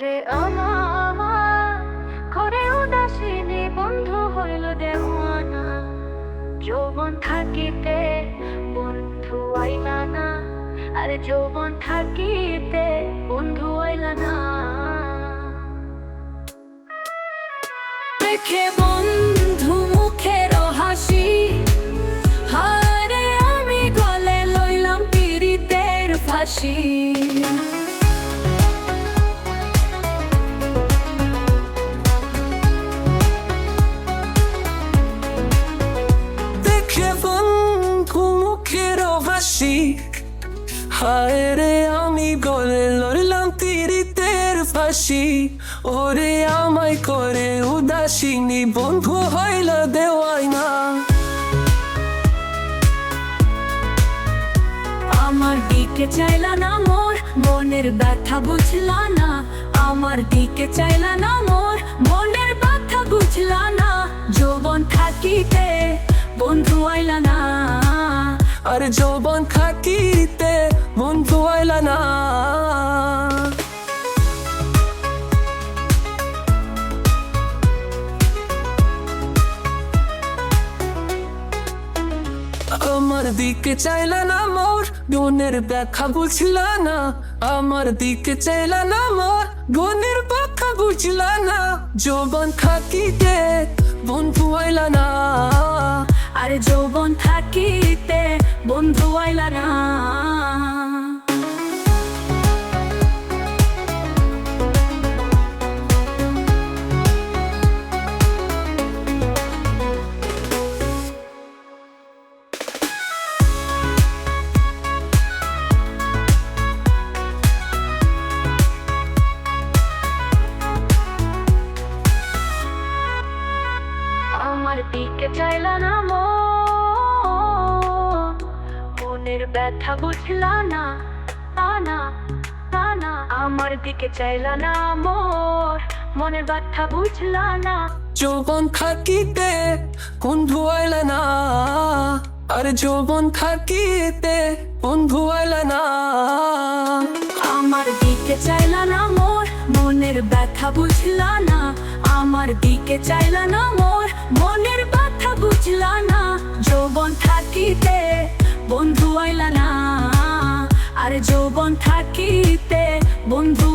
ওরে আমার করে উদাসীনী বন্ধু হইল দেওয়ানা। যৌবন থাকিতে বন্ধু আইলা না, আরে যৌবন থাকিতে বন্ধু আইলা না। দেখে বন্ধু মুখের হাসি হারে আমি গলে লইলাম পীড়িতের ফাঁসি। হাসি হায় রে আমি গলে লড়লাম তীরিতের ফাঁসি। ওরে আমায় করে উদাসীনী বন্ধু হইল দেওয়াই না আমার দিকে চাইলা না মোর মনের ব্যথা বুঝলা না। আমার দিকে চাইলা না মোর মনের ব্যথা বুঝলা না। যৌবন থাকিতে বন্ধু আইলা না। আর যৌবন আমার দিকে চাইলা না মোর, বোনের ব্যাখ্যা বুঝলা না। আমার দিকে চাইলা না মোর, বোনের ব্যাখ্যা বুঝলা না। যৌবন থাকিতে বন্ধু আইলা না। আরে যৌবন থাকিতে বন্ধু আইলা না। দিকে চাইলা না মন মনের ব্যথা বুঝলা না না না আমার দিকে চাইলা না মোর মনের ব্যথা বুঝলা না। যৌবন থাকিতে বন্ধু আইলা না। আর যৌবন থাকিতে বন্ধু আইলা না। আমার দিকে চাইলা না মোর মনের ব্যথা বুঝলা না। আমার দিকে চাইলা না মোর, মনের কথা বুঝলা না। যৌবন থাকিতে বন্ধু আইলা না। আর যৌবন থাকিতে বন্ধু